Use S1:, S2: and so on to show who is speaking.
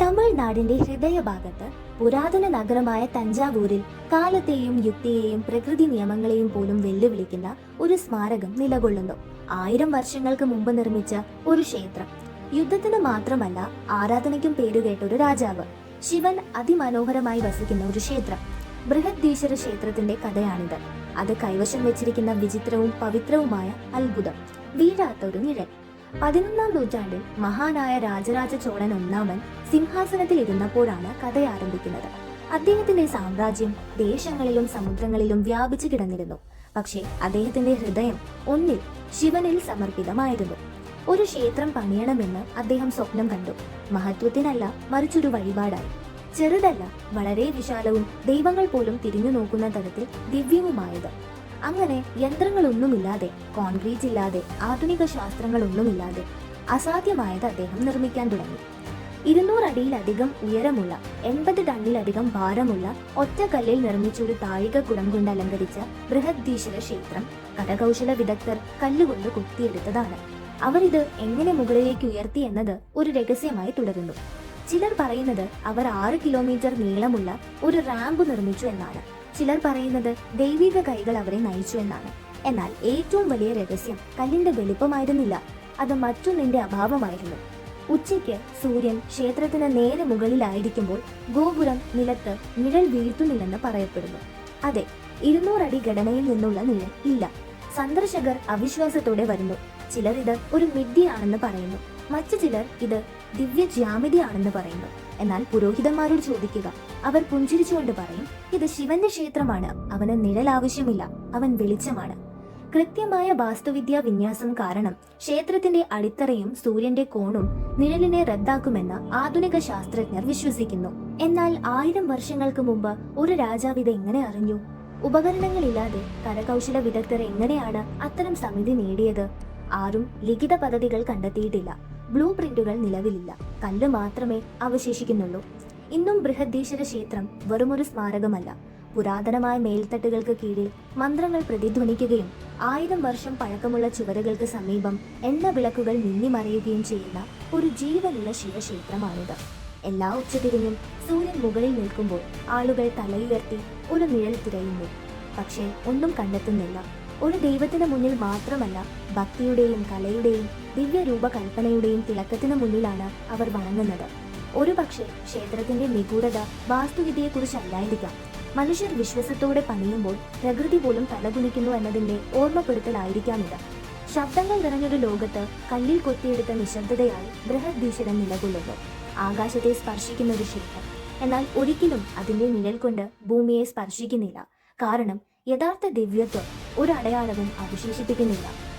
S1: തമിഴ്നാടിന്റെ ഹൃദയഭാഗത്ത് പുരാതന നഗരമായ തഞ്ചാവൂരിൽ കാലത്തെയും യുക്തിയെയും പ്രകൃതി നിയമങ്ങളെയും പോലും വെല്ലുവിളിക്കുന്ന ഒരു സ്മാരകം നിലകൊള്ളുന്നു. ആയിരം വർഷങ്ങൾക്ക് മുമ്പ് നിർമ്മിച്ച ഒരു ക്ഷേത്രം. യുദ്ധത്തിന് മാത്രമല്ല ആരാധനയ്ക്കും പേരുകേട്ട ഒരു രാജാവ്. ശിവൻ അതിമനോഹരമായി വസിക്കുന്ന ഒരു ക്ഷേത്രം. ബൃഹദ്ദീശ്വര ക്ഷേത്രത്തിന്റെ കഥയാണിത്. അത് കൈവശം വെച്ചിരിക്കുന്ന വിചിത്രവും പവിത്രവുമായ അത്ഭുതം. വീഴാത്ത ഒരു നിഴൽ. പതിനൊന്നാം നൂറ്റാണ്ടിൽ മഹാനായ രാജരാജ ചോളൻ ഒന്നാമൻ സിംഹാസനത്തിൽ ഇരുന്നപ്പോഴാണ് കഥ ആരംഭിക്കുന്നത്. അദ്ദേഹത്തിന്റെ സാമ്രാജ്യം ദേശങ്ങളിലും സമുദ്രങ്ങളിലും വ്യാപിച്ചു കിടന്നിരുന്നു. പക്ഷേ അദ്ദേഹത്തിന്റെ ഹൃദയം ഒന്നിൽ ശിവനിൽ സമർപ്പിതമായിരുന്നു. ഒരു ക്ഷേത്രം പണിയണമെന്ന് അദ്ദേഹം സ്വപ്നം കണ്ടു. മഹത്വത്തിനല്ല മറിച്ചൊരു വഴിപാടായി. ചെറുതല്ല വളരെ വിശാലവും ദൈവങ്ങൾ പോലും തിരിഞ്ഞു നോക്കുന്ന തരത്തിൽ ദിവ്യവുമായത്. അങ്ങനെ യന്ത്രങ്ങളൊന്നുമില്ലാതെ കോൺക്രീറ്റ് ഇല്ലാതെ ആധുനിക ശാസ്ത്രങ്ങളൊന്നുമില്ലാതെ അസാധ്യമായത് അദ്ദേഹം നിർമ്മിക്കാൻ തുടങ്ങി. ഇരുന്നൂറ് അടിയിലധികം ഉയരമുള്ള എൺപത് ടണ്ണിലധികം ഭാരമുള്ള ഒറ്റക്കല്ലിൽ നിർമ്മിച്ചൊരു താഴിക കുടം കൊണ്ട് അലങ്കരിച്ച ബൃഹദ്ദീശ്വര ക്ഷേത്രം കരകൗശല വിദഗ്ധർ കല്ലുകൊണ്ട് കൊത്തിയെടുത്തതാണ്. അവരിത് എങ്ങനെ മുകളിലേക്ക് ഉയർത്തി എന്നത് ഒരു രഹസ്യമായി തുടരുന്നു. ചിലർ പറയുന്നത് അവർ ആറ് കിലോമീറ്റർ നീളമുള്ള ഒരു റാമ്പ് നിർമ്മിച്ചു എന്നാണ്. ചിലർ പറയുന്നത് ദൈവിക കൈകൾ അവരെ നയിച്ചു എന്നാണ്. എന്നാൽ ഏറ്റവും വലിയ രഹസ്യം കല്ലിന്റെ വലിപ്പമായിരുന്നില്ല. അത് മറ്റൊന്നിന്റെ അഭാവമായിരുന്നു. ഉച്ചയ്ക്ക് സൂര്യൻ ക്ഷേത്രത്തിന് നേരെ മുകളിലായിരിക്കുമ്പോൾ ഗോപുരം നിലത്ത് നിഴൽ വീഴ്ത്തുന്നില്ലെന്ന് പറയപ്പെടുന്നു. അതെ ഇരുന്നൂറടി ഘടനയിൽ നിന്നുള്ള നിഴൽ ഇല്ല. സന്ദർശകർ അവിശ്വാസത്തോടെ വരുന്നു. ചിലർ ഇത് ഒരു മിഥ്യയാണെന്ന് പറയുന്നു. മറ്റു ചിലർ ഇത് ദിവ്യ ജ്യാമിതിയാണെന്ന് പറയുന്നു. എന്നാൽ പുരോഹിതന്മാരോട് ചോദിക്കുക അവർ പുഞ്ചിരിച്ചുകൊണ്ട് പറയും ഇത് ശിവന്റെ ക്ഷേത്രമാണ്. അവന് നിഴൽ ആവശ്യമില്ല അവൻ വെളിച്ചമാണ്. കൃത്യമായ വാസ്തുവിദ്യാ വിന്യാസം കാരണം ക്ഷേത്രത്തിന്റെ അടിത്തറയും സൂര്യന്റെ കോണും നിഴലിനെ റദ്ദാക്കുമെന്ന് ആധുനിക ശാസ്ത്രജ്ഞർ വിശ്വസിക്കുന്നു. എന്നാൽ ആയിരം വർഷങ്ങൾക്ക് മുമ്പ് ഒരു രാജാവ് ഇത് എങ്ങനെ അറിഞ്ഞു? ഉപകരണങ്ങളില്ലാതെ കരകൗശല വിദഗ്ധർ എങ്ങനെയാണ് അത്തരം സമിതി നേടിയത്? ആരും ലിഖിത പദ്ധതികൾ കണ്ടെത്തിയിട്ടില്ല. ബ്ലൂ പ്രിന്റുകൾ നിലവിലില്ല. കല്ല് മാത്രമേ അവശേഷിക്കുന്നുള്ളൂ. ഇന്നും ബൃഹദീശ്വര ക്ഷേത്രം വെറുമൊരു സ്മാരകമല്ല. പുരാതനമായ മേൽത്തട്ടുകൾക്ക് കീഴിൽ മന്ത്രങ്ങൾ പ്രതിധ്വനിക്കുകയും ആയിരം വർഷം പഴക്കമുള്ള ചുവരുകൾക്ക് സമീപം എണ്ണ വിളക്കുകൾ മിന്നിമറയുകയും ചെയ്യുന്ന ഒരു ജീവനുള്ള ശിവക്ഷേത്രമാണിത്. എല്ലാ ഉച്ചതിരിഞ്ഞും സൂര്യൻ മുകളിൽ നിൽക്കുമ്പോൾ ആളുകൾ തലയുയർത്തി ഒരു നിഴൽ തിരയുന്നു. പക്ഷേ ഒന്നും കണ്ടെത്തുന്നില്ല. ഒരു ദൈവത്തിന് മുന്നിൽ മാത്രമല്ല ഭക്തിയുടെയും കലയുടെയും ദിവ്യരൂപകൽപ്പനയുടെയും തിളക്കത്തിനു മുന്നിലാണ് അവർ വണങ്ങുന്നത്. ഒരു പക്ഷേ ക്ഷേത്രത്തിന്റെ നിഗൂഢത വാസ്തുവിദ്യയെക്കുറിച്ചല്ലായിരിക്കാം. മനുഷ്യർ വിശ്വസത്തോടെ പണിയുമ്പോൾ പ്രകൃതി പോലും തലകുനിക്കുന്നു എന്നതിന്റെ ഓർമ്മപ്പെടുത്തലായിരിക്കാം ഇത് ശബ്ദങ്ങൾ നിറഞ്ഞൊരു ലോകത്ത് കല്ലിൽ കൊത്തിയെടുത്ത നിശബ്ദതയായി ബൃഹദ്ധീശ്വരൻ നിലകൊള്ളുന്നു. ആകാശത്തെ സ്പർശിക്കുന്ന ഒരു ശില്പം. എന്നാൽ ഒരിക്കലും അതിന്റെ നിഴൽ കൊണ്ട് ഭൂമിയെ സ്പർശിക്കുന്നില്ല. കാരണം യഥാർത്ഥ ദിവ്യത്വം ഒരു അടയാളവും അവശേഷിപ്പിക്കുന്നില്ല.